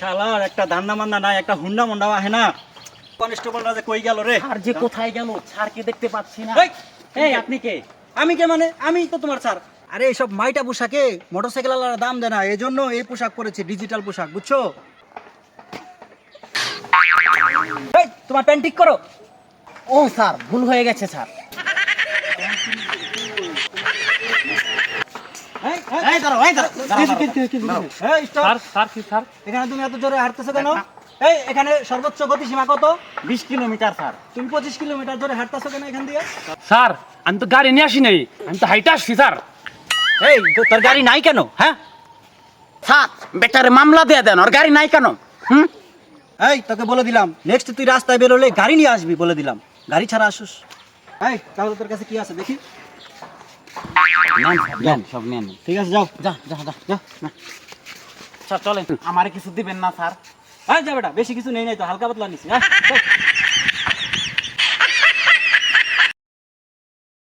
শালার একটা ধান্না মান্না নাই একটা হুন্ডা মুন্ডা আহে না। কনস্টেবলরা যে কই গেল রে? আর যে কোথায় গেল স্যারকে দেখতে পাচ্ছি না। এই, আপনি কে? আমি কে মানে? আমি তো তোমার স্যার। আরে এইসব মাইটা পোশাকে মোটরসাইকেল আলার দাম দেয় না এই জন্য এই পোশাক পরেছি ডিজিটাল পোশাক বুঝছ? এই, তোমার প্যান্ট ঠিক করো। ও স্যার ভুল হয়ে গেছে স্যার। এই, এই, এই দাঁড়াও কি- কি- কি- কি- কি- এই, stop। স্যার স্যার কি স্যার? এখানে তুমি এত জোরে হাঁটতেছো কেন? এই এখানে সর্বোচ্চ গতি সীমা কত? বিশ কিলোমিটার স্যার। তুমি পঁচিশ কিলোমিটার জোরে হাঁটতেছো কেন এখান দিয়ে? স্যার আমি তো গাড়ি নিয়ে আসি নাই আমি তো হাইটে আসছি স্যার। এই তোর গাড়ি নাই কেন? হ্যাঁ? স্যার বেটারে মামলা দিয়ে দেন ওর গাড়ি নাই কেন? হুম? এই তোকে বলে দিলাম। নেক্সট তুই রাস্তায় বেরোলে গাড়ি নিয়ে আসবি বলে দিলাম। গাড়ি ছাড়া আসুস। এই তাহলে তোর কাছে কি আছে দেখি। নেন সব নেন ঠিক আছে যাও। যা যা যা যা স্যার চলেন। আমারে কিছু দিবেন না স্যার। হ্যাঁ যা বেটা বেশি কিছু নেই নাই তো হালকা পাতলা নিছি হ্যাঁ।